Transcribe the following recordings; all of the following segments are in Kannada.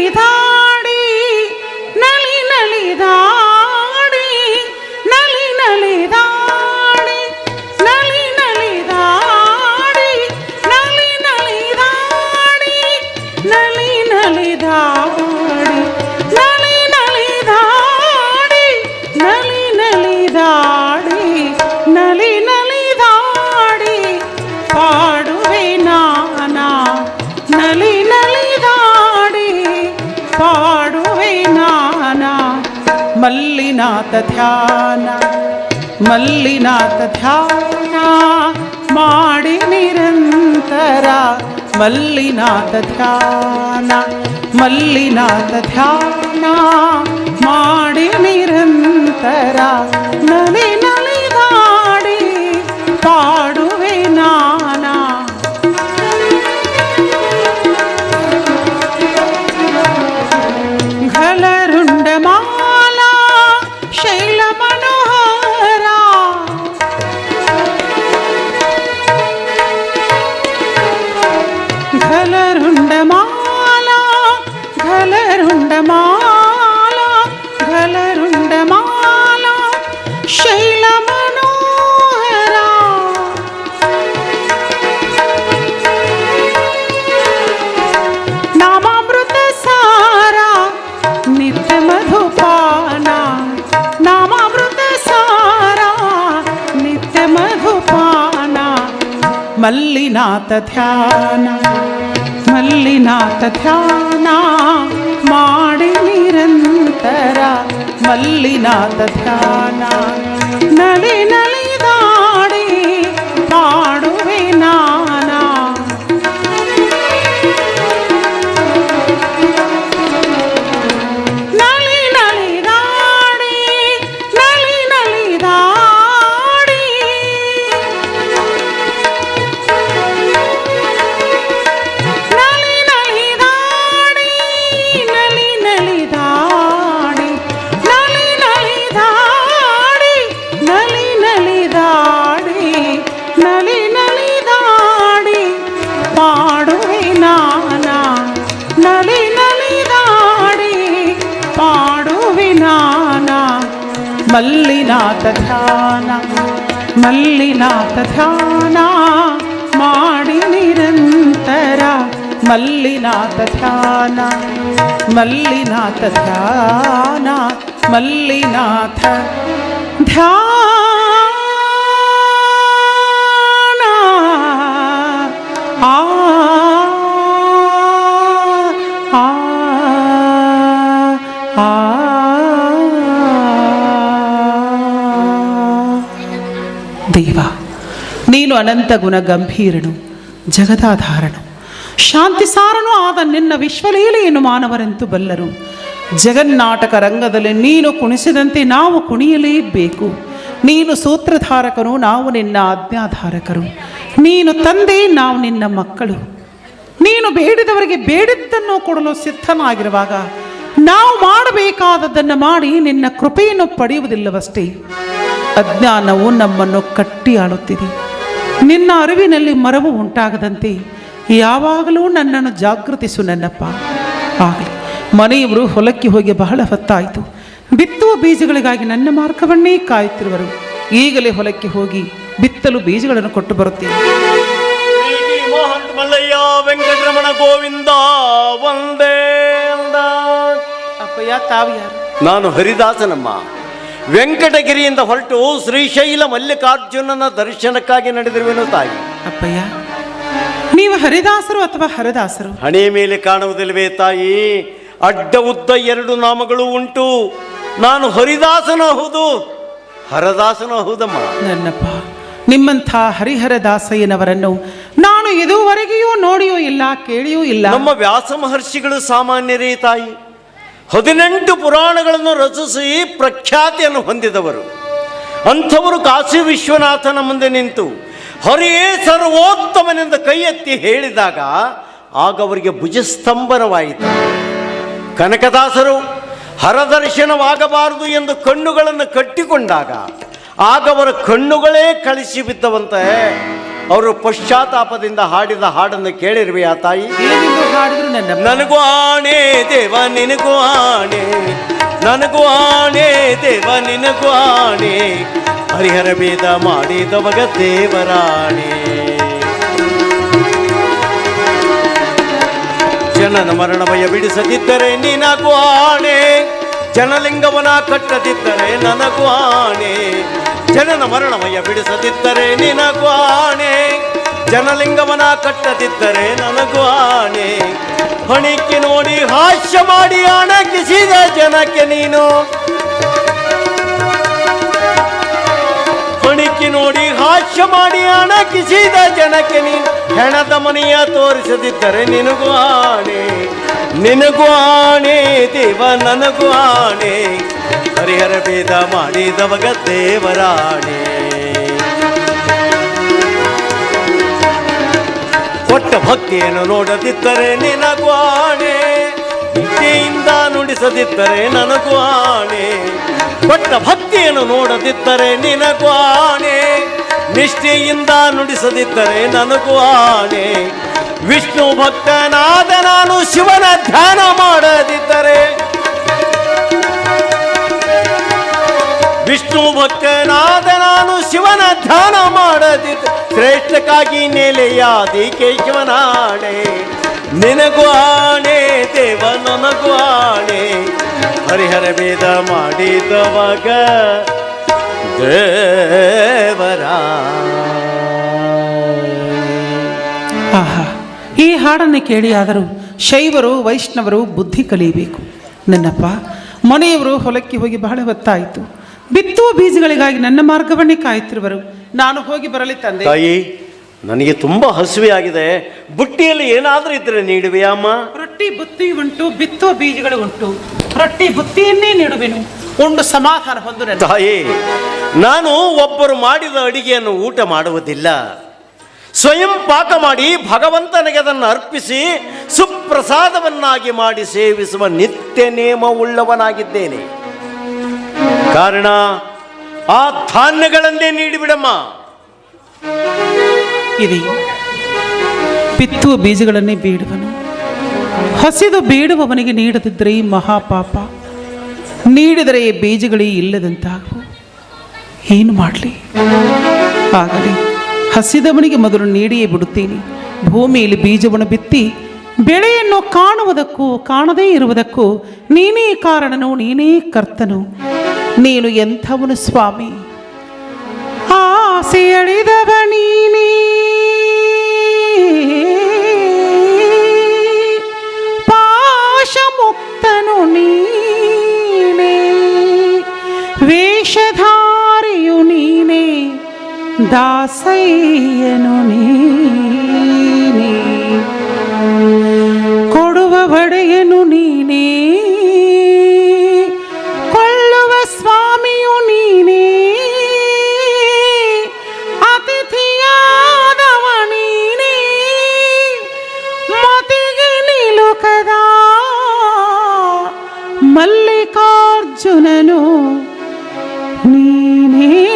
செய்தா ಮಲ್ಲಿನಾಥ ಧ್ಯಾನ ಮಲ್ಲಿನಾಥ ಧ್ಯಾನ ಮಾಡಿ ನಿರಂತರ. ಮಲ್ಲಿನಾಥ ಧ್ಯಾನ ಮಲ್ಲಿನಾಥ ಧ್ಯಾನ ಮಾಡಿ ನಿರಂತರ. ನಲಿ ಮಲ್ಲಿನಾಥ ಧ್ಯಾನ ಮಲ್ಲಿನಾಥ ಧ್ಯಾನ ಮಾಡಿ ನಿರಂತರ ಮಲ್ಲಿನಾಥ ಧ್ಯಾನ. ನಲಿ ಮಲ್ಲಿನಾಥ ಧ್ಯಾನ ಮಲ್ಲಿನಾಥ ಧ್ಯಾನ ಮಾಡಿ ನಿರಂತರ ಮಲ್ಲಿನಾಥ ಧ್ಯಾನ ಮಲ್ಲಿನಾಥ ಧ್ಯಾನ ಮಲ್ಲಿನಾಥ ಧ್ಯಾನ. ದೇವ, ನೀನು ಅನಂತ ಗುಣ ಗಂಭೀರನು, ಜಗದಾಧಾರನು. ಶಾಂತಿ ಸಾರನು ಆದ ನಿನ್ನ ವಿಶ್ವಲೀಲೆಯನ್ನು ಮಾನವರೆಂತು ಬಲ್ಲರು ಜಗನ್ನಾಟಕ ರಂಗದಲ್ಲಿ ನೀನು ಕುಣಿಸಿದಂತೆ ನಾವು ಕುಣಿಯಲೇಬೇಕು. ನೀನು ಸೂತ್ರಧಾರಕನು, ನಾವು ನಿನ್ನ ಆಜ್ಞಾಧಾರಕರು. ನೀನು ತಂದೆ, ನಾವು ನಿನ್ನ ಮಕ್ಕಳು. ನೀನು ಬೇಡಿದವರಿಗೆ ಬೇಡಿದ್ದನ್ನು ಕೊಡಲು ಸಿದ್ಧನಾಗಿರುವಾಗ, ನಾವು ಮಾಡಬೇಕಾದದ್ದನ್ನು ಮಾಡಿ ನಿನ್ನ ಕೃಪೆಯನ್ನು ಪಡೆಯುವುದಿಲ್ಲವಷ್ಟೇ. ಅಜ್ಞಾನವು ನಮ್ಮನ್ನು ಕಟ್ಟಿ ಆಳುತ್ತಿದೆ. ನಿನ್ನ ಅರಿವಿನಲ್ಲಿ ಮರವು ಉಂಟಾಗದಂತೆ ಯಾವಾಗಲೂ ನನ್ನನ್ನು ಜಾಗೃತಿಸು ನನ್ನಪ್ಪ. ಆಗಲಿ ಮನೆಯವರು ಹೊಲಕ್ಕೆ ಹೋಗಿ ಬಹಳ ಹೊತ್ತಾಯಿತು. ಬಿತ್ತುವ ಬೀಜಗಳಿಗಾಗಿ ನನ್ನ ಮಾರ್ಗವನ್ನೇ ಕಾಯುತ್ತಿರುವರು. ಈಗಲೇ ಹೊಲಕ್ಕೆ ಹೋಗಿ ಬಿತ್ತಲು ಬೀಜಗಳನ್ನು ಕೊಟ್ಟು ಬರುತ್ತೇನೆ. ಮಲ್ಲಯ್ಯ ವೆಂಕಟರಮಣ ಗೋವಿಂದ ಒಂದೇ. ಅಪ್ಪಯ್ಯ ತಾವು ಯಾರು? ನಾನು ಹರಿದಾಸನಮ್ಮ. ವೆಂಕಟಗಿರಿಯಿಂದ ಹೊರಟು ಶ್ರೀಶೈಲ ಮಲ್ಲಿಕಾರ್ಜುನನ ದರ್ಶನಕ್ಕಾಗಿ ನಡೆದಿರುವೆನು ತಾಯಿ. ಅಪ್ಪಯ್ಯ ನೀವು ಹರಿದಾಸರು ಅಥವಾ ಹರದಾಸರು? ಹಣೆಯ ಮೇಲೆ ಕಾಣುವುದಿಲ್ಲವೇ ತಾಯಿ? ಅಡ್ಡ ಉದ್ದ ಎರಡು ನಾಮಗಳು ಉಂಟು. ನಾನು ಹರಿದಾಸನ ಹೌದು ಹರದಾಸನ ಹೌದಮ್ಮ ನನ್ನಪ್ಪ ನಿಮ್ಮಂಥ ಹರಿಹರ ದಾಸಯ್ಯನವರನ್ನು ನಾನು ಇದುವರೆಗೆಯೂ ನೋಡಿಯೂ ಇಲ್ಲ ಕೇಳಿಯೂ ಇಲ್ಲ. ನಮ್ಮ ವ್ಯಾಸ ಮಹರ್ಷಿಗಳು ಸಾಮಾನ್ಯರೇ ತಾಯಿ. ಹದಿನೆಂಟು ಪುರಾಣಗಳನ್ನು ರಚಿಸಿ ಪ್ರಖ್ಯಾತಿಯನ್ನು ಹೊಂದಿದವರು. ಅಂಥವರು ಕಾಶಿ ವಿಶ್ವನಾಥನ ಮುಂದೆ ನಿಂತು, ಹರಿಯೇ ಸರ್ವೋತ್ತಮನೆಂದು ಕೈ ಎತ್ತಿ ಹೇಳಿದಾಗ ಆಗ ಅವರಿಗೆ ಭುಜಸ್ತಂಭನವಾಯಿತು. ಕನಕದಾಸರು ಹರದರ್ಶನವಾಗಬಾರದು ಎಂದು ಕಣ್ಣುಗಳನ್ನು ಕಟ್ಟಿಕೊಂಡಾಗ, ಆಗ ಅವರ ಕಣ್ಣುಗಳೇ ಕಳಿಸಿ ಬಿದ್ದವಂತೆ. ಅವರು ಪಶ್ಚಾತ್ತಾಪದಿಂದ ಹಾಡಿದ ಹಾಡನ್ನು ತಾಯಿ. ಏನೆಂದು ಹಾಡಿದ್ರು ನನ್ನ ನನಗೂ ಆಣೆ ದೇವ ನಿನಗೂ ಆಣೆ. ನನಗೂ ಆಣೆ ದೇವ ನಿನಗೂ ಆಣೆ. ಹರಿಹರ ಬೇದ ಮಾಡಿದವಗ ದೇವರಾಣೆ. ಜನನ ಮರಣ ಭಯ ಬಿಡಿಸದಿದ್ದರೆ ನಿನಗೂ ಆಣೆ. ಜನಲಿಂಗವನ ಕಟ್ಟದಿದ್ದರೆ ನನಗೂ ಆಣೆ. ಜನನ ಮರಣಮಯ್ಯ ಭಯ ಬಿಡಿಸದಿದ್ದರೆ ನಿನಗೂ ಆಣೆ. ಜನಲಿಂಗವನ ಕಟ್ಟದಿದ್ದರೆ ನನಗೂ ಆಣೆ. ಹಣಿಕೆ ನೋಡಿ ಹಾಸ್ಯ ಮಾಡಿ ಅಣಗಿಸಿದ ಜನಕ್ಕೆ ನೀನು. ಹಣಿಕೆ ನೋಡಿ ಹಾಸ್ಯ ಮಾಡಿ ಅಣಗಿಸಿದ ಜನಕ್ಕೆ ನೀನು. ಹೆಣದ ಮನೆಯ ತೋರಿಸದಿದ್ದರೆ ನಿನಗೂ ಆಣೆ. ನಿನಗೂ ಆಣೆ ದೇವ, ನನಗೂ ಆಣೆ. ಹರಿಹರ ಭೇದ ಮಾಡಿದವಗ ದೇವರಾಣಿ ಕೊಟ್ಟ ಭಕ್ತಿಯನ್ನು ನೋಡದಿದ್ದರೆ ನಿನಗೂ ಆಣೆ. ಭಕ್ತಿಯಿಂದ ನುಡಿಸದಿದ್ದರೆ ನನಗೂ ಆಣೆ. ಕೊಟ್ಟ ಭಕ್ತಿಯನ್ನು ನೋಡದಿದ್ದರೆ ನಿನಗೂ ಆಣೆ. ನಿಷ್ಠೆಯಿಂದ ನುಡಿಸದಿದ್ದರೆ ನನಗೂ ಆಣೆ. ವಿಷ್ಣು ಭಕ್ತನಾದ ನಾನು ಶಿವನ ಧ್ಯಾನ ಮಾಡದಿದ್ದರೆ ವಿಷ್ಣು ಭಕ್ತನಾದ ನಾನು ಶಿವನ ಧ್ಯಾನ ಮಾಡದಿದ್ದ. ಶ್ರೇಷ್ಠಕ್ಕಾಗಿ ನೆಲೆಯಾದಿ ಕೇಶವನಾಣೆ. ನಿನಗೂ ಆಣೆ, ದೇವ ನನಗೂ ಆಣೆ. ಹರಿಹರ ಭೇದ ಮಾಡಿದವಾಗ ದೇವರ. ಆಹಾ, ಈ ಹಾಡನ್ನು ಕೇಳಿ ಆದರೂ ಶೈವರು, ವೈಷ್ಣವರು ಬುದ್ಧಿ ಕಲಿಯಬೇಕು. ನನ್ನಪ್ಪ, ಮನೆಯವರು ಹೊಲಕ್ಕೆ ಹೋಗಿ ಬಹಳ ಹೊತ್ತಾಯಿತು. ಬಿತ್ತುವ ಬೀಜಗಳಿಗಾಗಿ ನನ್ನ ಮಾರ್ಗವನ್ನೇ ಕಾಯುತ್ತಿರುವರು. ನಾನು ಹೋಗಿ ಬರಲಿ ತಂದೆ. ತಾಯಿ ನನಗೆ ತುಂಬಾ ಹಸುವೆ ಆಗಿದೆ. ಬುಟ್ಟಿಯಲ್ಲಿ ಏನಾದರೂ ಇದ್ರೆ ನೀಡುವೆ ಅಮ್ಮ. ರೊಟ್ಟಿ ಬುತ್ತಿ ಉಂಟು ಬಿತ್ತುವ ಬೀಜಗಳು ಉಂಟು. ರೊಟ್ಟಿ ಬುತ್ತಿಯನ್ನೇ ನೀಡುವೆನು. ಉಂಡು ಸಮಾಧಾನ ಹೊಂದು ತಾಯಿ ನಾನು ಒಬ್ಬರು ಮಾಡಿದ ಅಡಿಗೆಯನ್ನು ಊಟ ಮಾಡುವುದಿಲ್ಲ. ಸ್ವಯಂ ಪಾಕ ಮಾಡಿ ಭಗವಂತನಿಗೆ ಅದನ್ನು ಅರ್ಪಿಸಿ ಸುಪ್ರಸಾದವನ್ನಾಗಿ ಮಾಡಿ ಸೇವಿಸುವ ನಿತ್ಯ ನೇಮವುಳ್ಳವನಾಗಿದ್ದೇನೆ ಕಾರಣ, ಆ ಧಾನ್ಯಗಳನ್ನೇ ನೀಡಿಬಿಡಮ್ಮ ಇದೆ ಬಿತ್ತುವ ಬೀಜಗಳನ್ನೇ ಬೀಡುವನು, ಹಸಿದು ಬೀಡುವವನಿಗೆ ನೀಡದಿದ್ದರೆ ಮಹಾಪಾಪ. ನೀಡಿದರೆ ಬೀಜಗಳೇ ಇಲ್ಲದಂತಾಗುವು. ಏನು ಮಾಡಲಿ? ಆಗಲಿ, ಹಸಿದವನಿಗೆ ಮೊದಲು ನೀಡಿಯೇ ಬಿಡುತ್ತೇನೆ. ಭೂಮಿಯಲ್ಲಿ ಬೀಜವನ್ನು ಬಿತ್ತಿ ಬೆಳೆಯನ್ನು ಕಾಣುವುದಕ್ಕೂ, ಕಾಣದೇ ಇರುವುದಕ್ಕೂ ನೀನೇ ಕಾರಣನು, ನೀನೇ ಕರ್ತನು. ನೀನು ಎಂಥವನು ಸ್ವಾಮಿ? ಆಸೆ ಅಳಿದವ ನೀನೇ. ಪಾಶ ಮುಕ್ತನು ನೀನೇ. ವೇಷಧಾರಿಯು ನೀನೇ. ದಾಸಯ್ಯನು ನೀನೇ. ಮಲ್ಲಿಕಾರ್ಜುನನು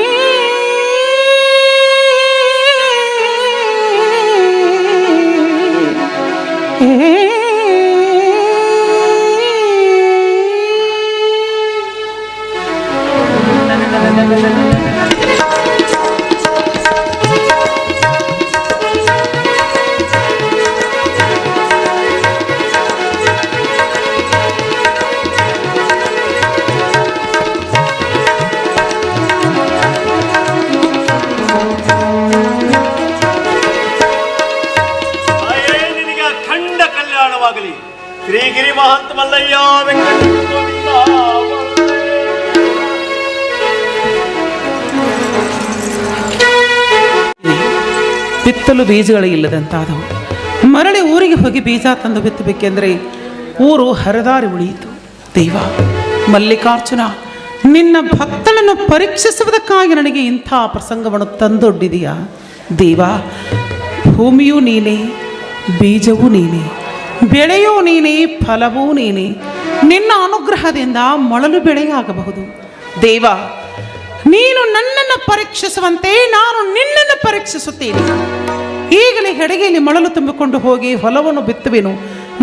ಮಹಂತ ಮಲ್ಲಯ್ಯ ಬಿತ್ತಲು ಬೀಜಗಳು ಇಲ್ಲದಂತಾದವು. ಮರಳಿ ಊರಿಗೆ ಹೋಗಿ ಬೀಜ ತಂದು ಬಿತ್ತಬೇಕೆಂದರೆ ಊರು ಹರದಾರಿ ಉಳಿಯಿತು. ದೈವ, ಮಲ್ಲಿಕಾರ್ಜುನ, ನಿನ್ನ ಭಕ್ತನನ್ನು ಪರೀಕ್ಷಿಸುವುದಕ್ಕಾಗಿ ನನಗೆ ಇಂಥ ಪ್ರಸಂಗವನ್ನು ತಂದೊಡ್ಡಿದೆಯಾ? ದೇವ, ಭೂಮಿಯೂ ನೀನೇ, ಬೀಜವೂ ನೀನೇ. ಬೆಳೆಯೂ ನೀನೇ, ಫಲವೂ ನೀನೆ, ನಿನ್ನ ಅನುಗ್ರಹದಿಂದ ಮೊಳಲು ಬೆಳೆಯಾಗಬಹುದು. ದೇವ, ನೀನು ನನ್ನನ್ನು ಪರೀಕ್ಷಿಸುವಂತೆ ನಾನು ನಿನ್ನನ್ನು ಪರೀಕ್ಷಿಸುತ್ತೇನೆ. ಈಗಲೇ ಹೆಡಗೆಯಲ್ಲಿ ಮಳಲು ತುಂಬಿಕೊಂಡು ಹೋಗಿ ಹೊಲವನ್ನು ಬಿತ್ತುವೆನು.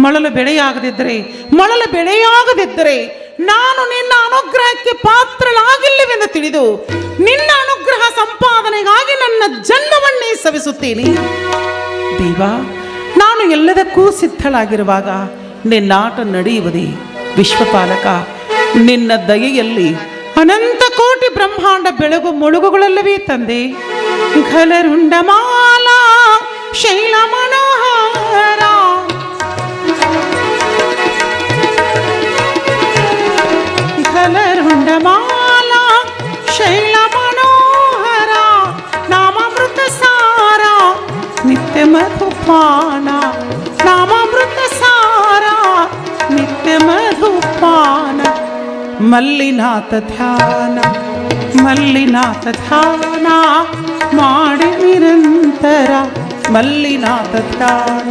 ಮಳಲು ಬೆಳೆಯಾಗದಿದ್ದರೆ, ಮೊಳಲು ಬೆಳೆಯಾಗದಿದ್ದರೆ ನಾನು ನಿನ್ನ ಅನುಗ್ರಹಕ್ಕೆ ಪಾತ್ರನಾಗಿಲ್ಲವೆಂದು ತಿಳಿದು ನಿನ್ನ ಅನುಗ್ರಹ ಸಂಪಾದನೆಗಾಗಿ ನನ್ನ ಜನ್ಮವನ್ನೇ ಸವಿಸುತ್ತೇನೆ. ದೇವ ನಾನು ಎಲ್ಲದಕ್ಕೂ ಸಿದ್ಧಳಾಗಿರುವಾಗ ನಿನ್ನಾಟ ನಡೆಯುವುದೇ ವಿಶ್ವಪಾಲಕ. ನಿನ್ನ ದಯೆಯಲ್ಲಿ ಅನಂತ ಕೋಟಿ ಬ್ರಹ್ಮಾಂಡ ಬೆಳಗು ಮುಳುಗುಗಳಲ್ಲವೇ ತಂದೆ. ಘಲರುಂಡಮಾಲ ಶೈಲ ಮನೋಹರ. ಘಲರುಂಡಮಾಲ ಮಲ್ಲಿನಾಥ ಧ್ಯಾನ ಮಲ್ಲಿನಾಥ ಧ್ಯಾನ ಮಾಡಿ ನಿರಂತರ ಮಲ್ಲಿನಾಥ ಧ್ಯಾನ